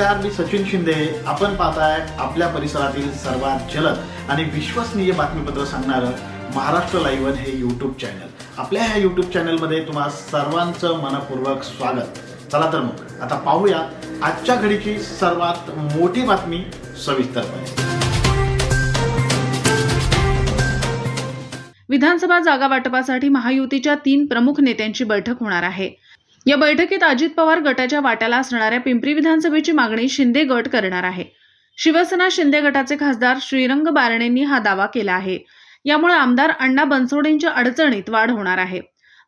नमस्कार मी सचिन शिंदे. आपण पाहताय आपल्या परिसरातील सर्वात जलद आणि विश्वसनीय बातमीपत्र सांगणारं महाराष्ट्र लाईव्हन हे यूट्यूब चॅनल आपल्या ह्या यूट्यूब चॅनलमध्ये तुम्हा सर्वांचं मनपूर्वक स्वागत. चला तर मग आता पाहूया आजच्या घडीची सर्वात मोठी बातमी सविस्तरपणे. विधानसभा जागा वाटपासाठी महायुतीच्या तीन प्रमुख नेत्यांची बैठक होणार आहे. या बैठकीत अजित पवार गटाच्या वाट्याला असणाऱ्या पिंपरी विधानसभेची मागणी शिंदे गट करणार आहे. शिवसेना शिंदे गटाचे खासदार श्रीरंग बारणेंनी हा दावा केला आहे. यामुळे आमदार अण्णा बनसोडेंच्या अडचणीत वाढ होणार आहे.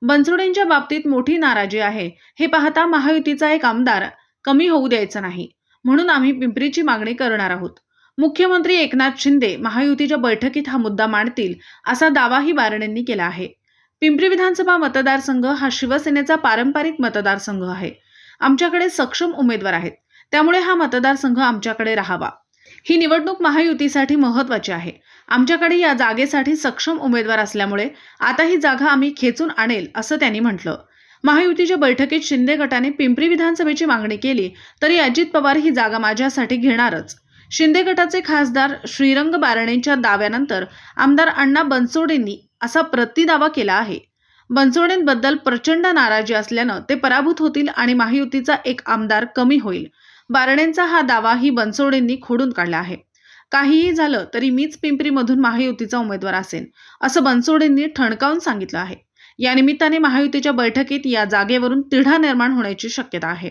बनसोडेंच्या बाबतीत मोठी नाराजी आहे. हे पाहता महायुतीचा एक आमदार कमी होऊ द्यायचा नाही. म्हणून आम्ही पिंपरीची मागणी करणार आहोत. मुख्यमंत्री एकनाथ शिंदे महायुतीच्या बैठकीत हा मुद्दा मांडतील असा दावाही बारणेंनी केला आहे. पिंपरी विधानसभा मतदारसंघ हा शिवसेनेचा पारंपरिक मतदारसंघ आहे. आमच्याकडे सक्षम उमेदवार आहेत. त्यामुळे हा मतदारसंघ आमच्याकडे राहावा. ही निवडणूक महायुतीसाठी महत्वाची आहे. आमच्याकडे या जागेसाठी सक्षम उमेदवार असल्यामुळे आता ही जागा आम्ही खेचून आणेल असं त्यांनी म्हटलं. महायुतीच्या बैठकीत शिंदे गटाने पिंपरी विधानसभेची मागणी केली तरी अजित पवार ही जागा माझ्यासाठी घेणारच. शिंदे गटाचे खासदार श्रीरंग बारणेंच्या दाव्यानंतर आमदार अण्णा बनसोडेंनी असा प्रतिदावा केला आहे. बनसोडेंबद्दल प्रचंड नाराजी असल्यानं ते पराभूत होतील आणि महायुतीचा एक आमदार कमी होईल. बारणेंचा हा दावा ही बनसोडेंनी खोडून काढला आहे. काहीही झालं तरी मीच पिंपरीमधून महायुतीचा उमेदवार असेन असं बनसोडेंनी ठणकावून सांगितलं आहे. या निमित्ताने महायुतीच्या बैठकीत या जागेवरून तिढा निर्माण होण्याची शक्यता आहे.